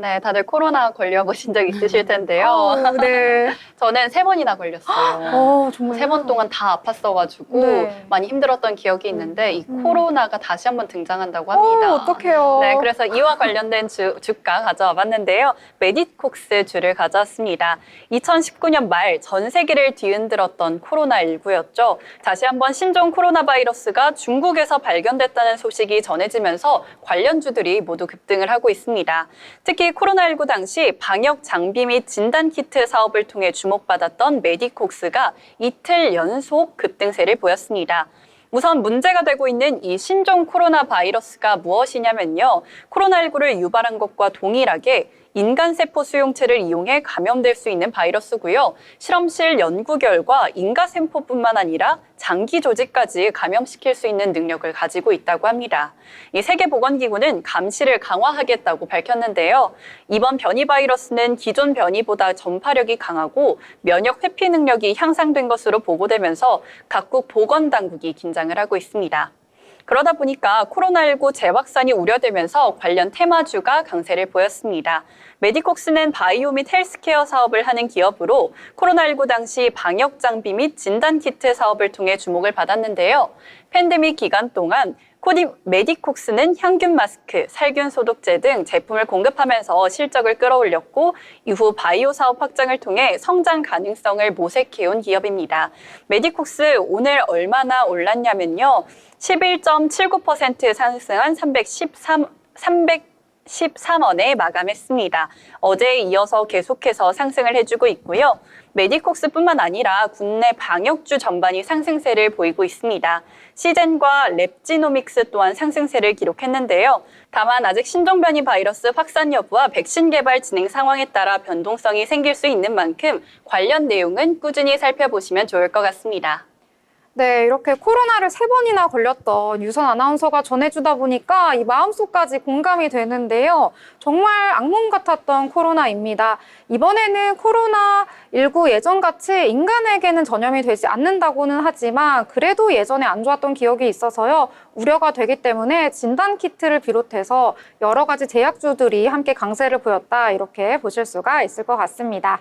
네, 다들 코로나 걸려보신 적 있으실 텐데요. 어, 네. 저는 세 번이나 걸렸어요. 어, 정말. 세 번 동안 다 아팠어가지고 네. 많이 힘들었던 기억이 있는데 이 음. 코로나가 다시 한번 등장한다고 합니다. 어, 어떡해요. 네, 그래서 이와 관련된 주, 주가 가져와 봤는데요. 메디콕스 주를 가져왔습니다. 2019년 말 전 세계를 뒤흔들었던 코로나19였죠. 다시 한번 신종 코로나 바이러스가 중국에서 발견됐다는 소식이 전해지면서 관련 주들이 모두 급등을 하고 있습니다. 특히 코로나19 당시 방역 장비 및 진단 키트 사업을 통해 주목받았던 메디콕스가 이틀 연속 급등세를 보였습니다. 우선 문제가 되고 있는 이 신종 코로나 바이러스가 무엇이냐면요. 코로나19를 유발한 것과 동일하게 인간 세포 수용체를 이용해 감염될 수 있는 바이러스고요. 실험실 연구 결과 인가 세포뿐만 아니라 장기 조직까지 감염시킬 수 있는 능력을 가지고 있다고 합니다. 이 세계보건기구는 감시를 강화하겠다고 밝혔는데요. 이번 변이 바이러스는 기존 변이보다 전파력이 강하고 면역 회피 능력이 향상된 것으로 보고되면서 각국 보건 당국이 긴장을 하고 있습니다. 그러다 보니까 코로나19 재확산이 우려되면서 관련 테마주가 강세를 보였습니다. 메디콕스는 바이오 및 헬스케어 사업을 하는 기업으로 코로나19 당시 방역 장비 및 진단 키트 사업을 통해 주목을 받았는데요. 팬데믹 기간 동안 코디 메디콕스는 향균 마스크, 살균 소독제 등 제품을 공급하면서 실적을 끌어올렸고 이후 바이오 사업 확장을 통해 성장 가능성을 모색해온 기업입니다. 메디콕스 오늘 얼마나 올랐냐면요. 11.79% 상승한 313, 313원에 마감했습니다. 어제에 이어서 계속해서 상승을 해주고 있고요. 메디콕스뿐만 아니라 국내 방역주 전반이 상승세를 보이고 있습니다. 시젠과 랩지노믹스 또한 상승세를 기록했는데요. 다만 아직 신종 변이 바이러스 확산 여부와 백신 개발 진행 상황에 따라 변동성이 생길 수 있는 만큼 관련 내용은 꾸준히 살펴보시면 좋을 것 같습니다. 네, 이렇게 코로나를 세 번이나 걸렸던 유선 아나운서가 전해주다 보니까 이 마음속까지 공감이 되는데요. 정말 악몽 같았던 코로나입니다. 이번에는 코로나19 예전같이 인간에게는 전염이 되지 않는다고는 하지만 그래도 예전에 안 좋았던 기억이 있어서요. 우려가 되기 때문에 진단키트를 비롯해서 여러 가지 제약주들이 함께 강세를 보였다 이렇게 보실 수가 있을 것 같습니다.